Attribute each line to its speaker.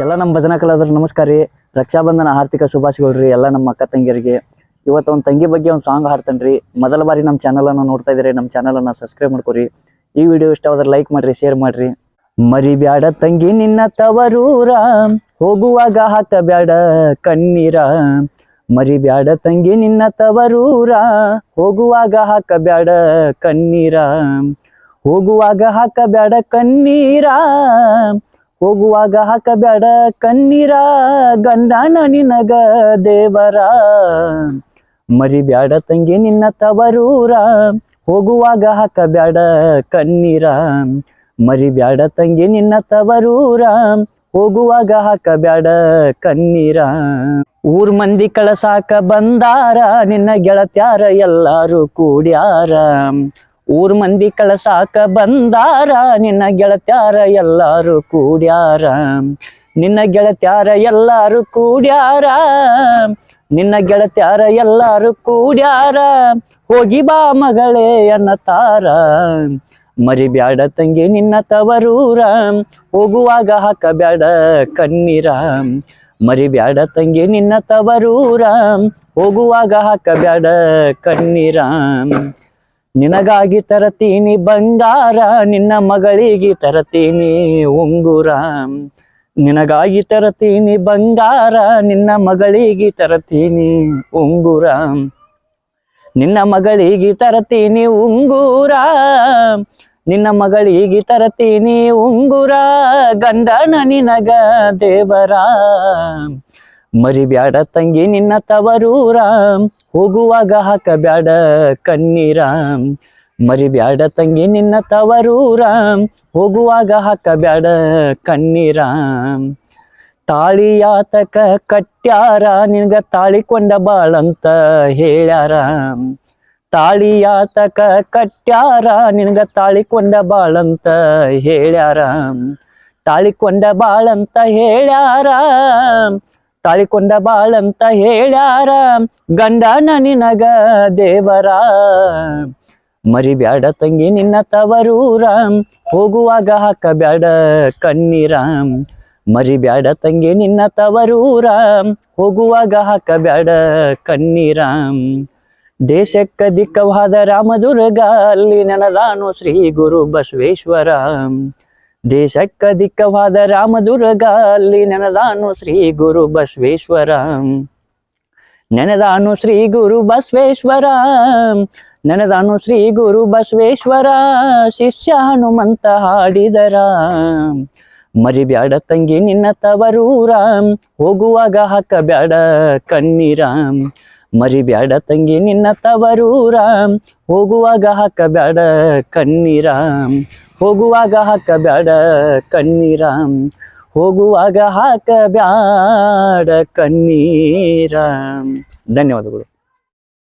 Speaker 1: ಎಲ್ಲ ನಮ್ಮ ಭಜನಾ ಕಲಾವಿದರು ನಮಸ್ಕಾರ ರೀ. ರಕ್ಷಾಬಂಧನ ಆರ್ಥಿಕ ಶುಭಾಶಯಗಳು ರೀ ಎಲ್ಲ ನಮ್ಮ ಅಕ್ಕ ತಂಗಿಯರಿಗೆ. ಇವತ್ತು ಒಂದು ತಂಗಿ ಬಗ್ಗೆ ಒಂದು ಸಾಂಗ್ ಹಾಡ್ತಾನೆ ರೀ. ಮೊದಲ ಬಾರಿ ನಮ್ಮ ಚಾನಲನ್ನು ನೋಡ್ತಾ ಇದ್ದೀರಿ, ನಮ್ಮ ಚಾನಲನ್ನು ಸಬ್ಸ್ಕ್ರೈಬ್ ಮಾಡ್ಕೊರಿ. ಈ ವಿಡಿಯೋ ಇಷ್ಟವಾದ್ರೆ ಲೈಕ್ ಮಾಡ್ರಿ ಶೇರ್ ಮಾಡ್ರಿ. ಮರಿಬ್ಯಾಡ ತಂಗಿ ನಿನ್ನ ತವರೂರ ಹೋಗುವಾಗ ಹಾಕಬ್ಯಾಡ ಕಣ್ಣೀರ. ಮರಿಬ್ಯಾಡ ತಂಗಿ ನಿನ್ನ ತವರೂರ ಹೋಗುವಾಗ ಹಾಕಬ್ಯಾಡ ಕಣ್ಣೀರ. ಹೋಗುವಾಗ ಹಾಕಬ್ಯಾಡ ಕಣ್ಣೀರ. ಹೋಗುವಾಗ ಹಾಕಬೇಡ ಕಣ್ಣೀರ ಗಂಡಾಣ ನಿನಗ ದೇವರ. ಮರಿಬ್ಯಾಡ ತಂಗಿ ನಿನ್ನ ತವರೂರ, ಹೋಗುವಾಗ ಹಾಕಬ್ಯಾಡ ಕಣ್ಣೀರ. ಮರಿಬ್ಯಾಡ ತಂಗಿ ನಿನ್ನ ತವರೂರ, ಹೋಗುವಾಗ ಹಾಕಬ್ಯಾಡ ಕಣ್ಣೀರ. ಊರ್ ಮಂದಿ ಕಳಸಾಕ ಬಂದಾರ, ನಿನ್ನ ಗೆಳತ್ಯಾರ ಎಲ್ಲಾರು ಕೂಡ್ಯಾರ. ಊರ್ ಮಂದಿ ಕಳಸಾಕ ಬಂದಾರ, ನಿನ್ನ ಗೆಳತ್ಯಾರ ಎಲ್ಲಾರು ಕೂಡ್ಯಾರ. ನಿನ್ನ ಗೆಳತ್ಯಾರ ಎಲ್ಲಾರು ಕೂಡ್ಯಾರ, ನಿನ್ನ ಗೆಳತ್ಯಾರ ಎಲ್ಲಾರು ಕೂಡ್ಯಾರ. ಹೋಗಿ ಬಾ ಮಗಳೇ ಅನ್ನತಾರ ಮರಿಬ್ಯಾಡ ತಂಗಿ ನಿನ್ನ ತವರೂರ. ಹೋಗುವಾಗ ಹಾಕಬ್ಯಾಡ ಕಣ್ಣೀರ, ಮರಿಬ್ಯಾಡ ತಂಗಿ ನಿನ್ನ ತವರೂರ. ಹೋಗುವಾಗ ಹಾಕಬ್ಯಾಡ ಕಣ್ಣೀರ. ನಿನಗಾಗಿ ತರತೀನಿ ಬಂಗಾರ, ನಿನ್ನ ಮಗಳಿಗೆ ತರತೀನಿ ಉಂಗುರ. ನಿನಗಾಗಿ ತರತೀನಿ ಬಂಗಾರ, ನಿನ್ನ ಮಗಳಿಗೆ ತರತೀನಿ ಉಂಗುರ. ನಿನ್ನ ಮಗಳಿಗೆ ತರತೀನಿ ಉಂಗುರ. ನಿನ್ನ ಮಗಳಿಗೆ ತರತೀನಿ ಉಂಗುರ. ಗಂಡನ ನಿನಗ ದೇವರ. ಮರಿಬ್ಯಾಡ ತಂಗಿ ನಿನ್ನ ತವರೂರ ಹೋಗುವಾಗ ಹಾಕಬ್ಯಾಡ ಕಣ್ಣೀರ ಮರಿಬ್ಯಾಡ ತಂಗಿ ನಿನ್ನ ತವರೂರ ಹೋಗುವಾಗ ಹಾಕಬ್ಯಾಡ ಕಣ್ಣೀರ ತಾಳಿಯಾತಕ ಕಟ್ಯಾರ, ನಿನ್ಗ ತಾಳಿಕೊಂಡ ಬಾಳಂತ ಹೇಳ್ಯಾರ. ತಾಳಿಯಾತಕ ಕಟ್ಯಾರ, ನಿನ್ಗ ತಾಳಿಕೊಂಡ ಬಾಳಂತ ಹೇಳ್ಯಾರ. ತಾಳಿಕೊಂಡ ಬಾಳಂತ ಹೇಳ್ಯಾರ. ತಾಳಿಕೊಂಡ ಬಾಳಂತ ಹೇಳ್ಯಾರ, ಗಂಡನ ನಿನಗ ದೇವರ. ಮರಿಬ್ಯಾಡ ತಂಗಿ ನಿನ್ನ ತವರೂರ, ಹೋಗುವಾಗ ಹಾಕಬ್ಯಾಡ ಕಣ್ಣೀರ. ಮರಿಬ್ಯಾಡ ತಂಗಿ ನಿನ್ನ ತವರೂರ, ಹೋಗುವಾಗ ಹಾಕಬ್ಯಾಡ ಕಣ್ಣೀರ. ದೇಶಕ್ಕ ದಿಕ್ಕವಾದ ರಾಮದುರ್ಗ, ಅಲ್ಲಿ ನೆನದಾನು ಶ್ರೀ ಗುರು ಬಸವೇಶ್ವರ. ದೇಶಕ್ಕ ದಿಕ್ಕವಾದ ರಾಮದುರ್ಗ ಅಲ್ಲಿ ನೆನದಾನು ಶ್ರೀ ಗುರು ಬಸವೇಶ್ವರ. ನೆನೆದಾನು ಶ್ರೀ ಗುರು ಬಸವೇಶ್ವರ. ನೆನದಾನು ಶ್ರೀ ಗುರು ಬಸವೇಶ್ವರ ಶಿಷ್ಯ ಹನುಮಂತ ಹಾಡಿದರ. ಮರಿಬ್ಯಾಡ ತಂಗಿ ನಿನ್ನ ತವರೂರ. ಹೋಗುವಾಗ ಹಾಕಬ್ಯಾಡ ಕಣ್ಣೀರ. ಮರಿಬ್ಯಾಡ ತಂಗಿ ನಿನ್ನ ತವರೂರ. ಹೋಗುವಾಗ ಹಾಕಬ್ಯಾಡ ಕಣ್ಣೀರ. ಹೋಗುವಾಗ ಹಾಕಬ್ಯಾಡ ಕಣ್ಣೀರ. ಹೋಗುವಾಗ ಹಾಕಬ್ಯಾಡ ಕಣ್ಣೀರ. ಧನ್ಯವಾದಗಳು.